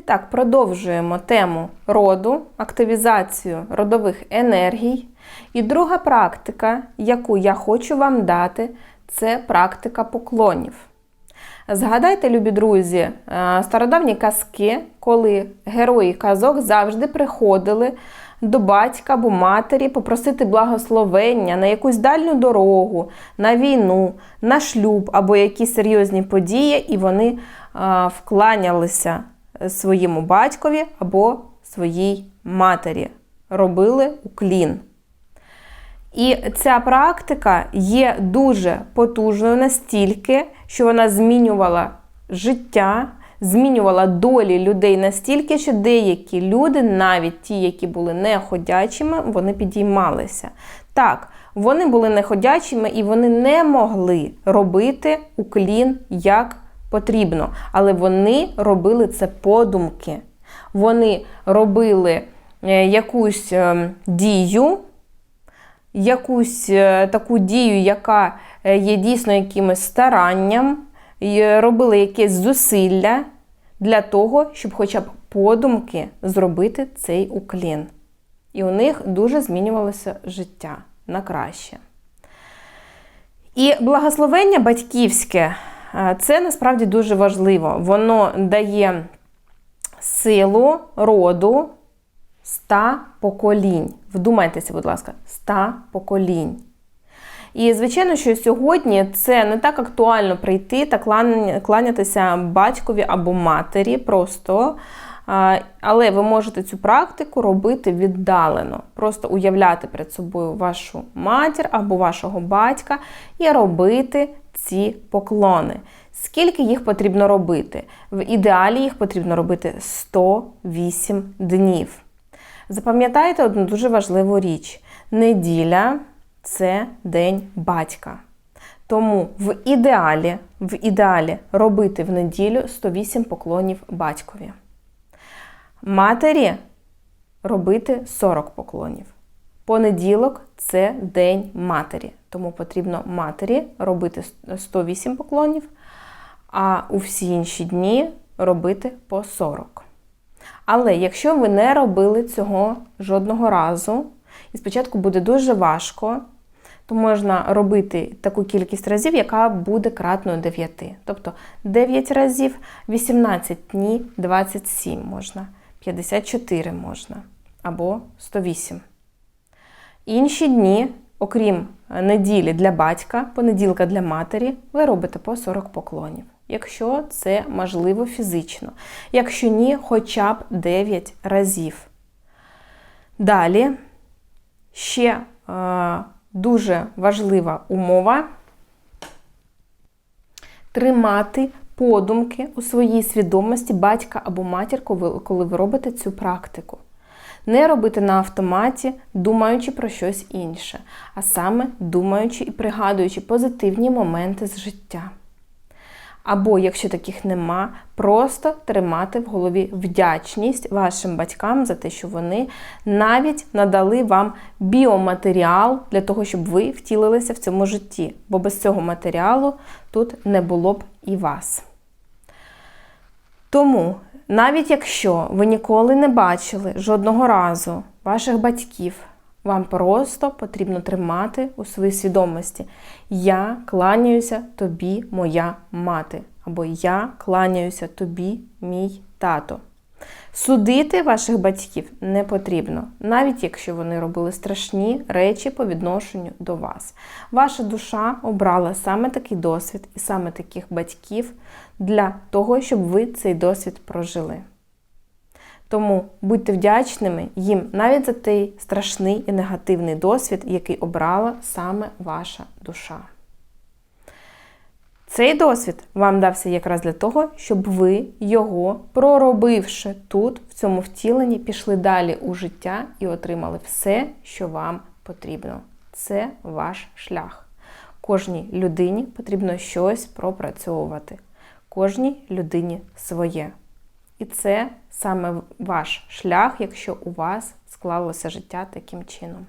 І так, продовжуємо тему роду, активізацію родових енергій. І друга практика, яку я хочу вам дати, це практика поклонів. Згадайте, любі друзі, е, стародавні казки, коли герої казок завжди приходили до батька або матері попросити благословення на якусь дальню дорогу, на війну, на шлюб або якісь серйозні події, і вони е, вкланялися своєму батькові або своїй матері, робили уклін. І ця практика є дуже потужною настільки, що вона змінювала життя, змінювала долі людей настільки, що деякі люди, навіть ті, які були неходячими, вони підіймалися. Так, вони були неходячими і вони не могли робити уклін як потрібно, але вони робили це подумки. Вони робили е, якусь е, дію якусь е, таку дію, яка є дійсно якимось старанням, робили якесь зусилля для того, щоб хоча б подумки зробити цей уклін. І у них дуже змінювалося життя на краще. І благословення батьківське це насправді дуже важливо. Воно дає силу роду ста поколінь. Вдумайтеся, будь ласка, ста поколінь. І, звичайно, що сьогодні це не так актуально прийти та кланятися батькові або матері просто. Але ви можете цю практику робити віддалено. Просто уявляти перед собою вашу матір або вашого батька і робити ці поклони. Скільки їх потрібно робити? В ідеалі їх потрібно робити 108 днів. Запам'ятайте одну дуже важливу річ: неділя це день батька. Тому в ідеалі, в ідеалі робити в неділю 108 поклонів батькові. Матері робити 40 поклонів. Понеділок це День матері. Тому потрібно матері робити 108 поклонів, а у всі інші дні робити по 40. Але якщо ви не робили цього жодного разу, і спочатку буде дуже важко, то можна робити таку кількість разів, яка буде кратною 9. Тобто 9 разів, 18 днів, 27 можна, 54 можна або 108. Інші дні, окрім неділі для батька, понеділка для матері, ви робите по 40 поклонів якщо це можливо фізично. Якщо ні, хоча б 9 разів. Далі ще е, дуже важлива умова тримати подумки у своїй свідомості батька або матір, коли ви робите цю практику. Не робити на автоматі, думаючи про щось інше, а саме думаючи і пригадуючи позитивні моменти з життя. Або, якщо таких нема, просто тримати в голові вдячність вашим батькам за те, що вони навіть надали вам біоматеріал для того, щоб ви втілилися в цьому житті. Бо без цього матеріалу тут не було б і вас. Тому, навіть якщо ви ніколи не бачили жодного разу ваших батьків, вам просто потрібно тримати у своїй свідомості. Я кланяюся тобі, моя мати. Або Я кланяюся тобі, мій тато. Судити ваших батьків не потрібно, навіть якщо вони робили страшні речі по відношенню до вас. Ваша душа обрала саме такий досвід і саме таких батьків для того, щоб ви цей досвід прожили. Тому будьте вдячними їм навіть за той страшний і негативний досвід, який обрала саме ваша душа. Цей досвід вам дався якраз для того, щоб ви його, проробивши тут, в цьому втіленні, пішли далі у життя і отримали все, що вам потрібно. Це ваш шлях. Кожній людині потрібно щось пропрацьовувати. Кожній людині своє. І це саме ваш шлях, якщо у вас склалося життя таким чином.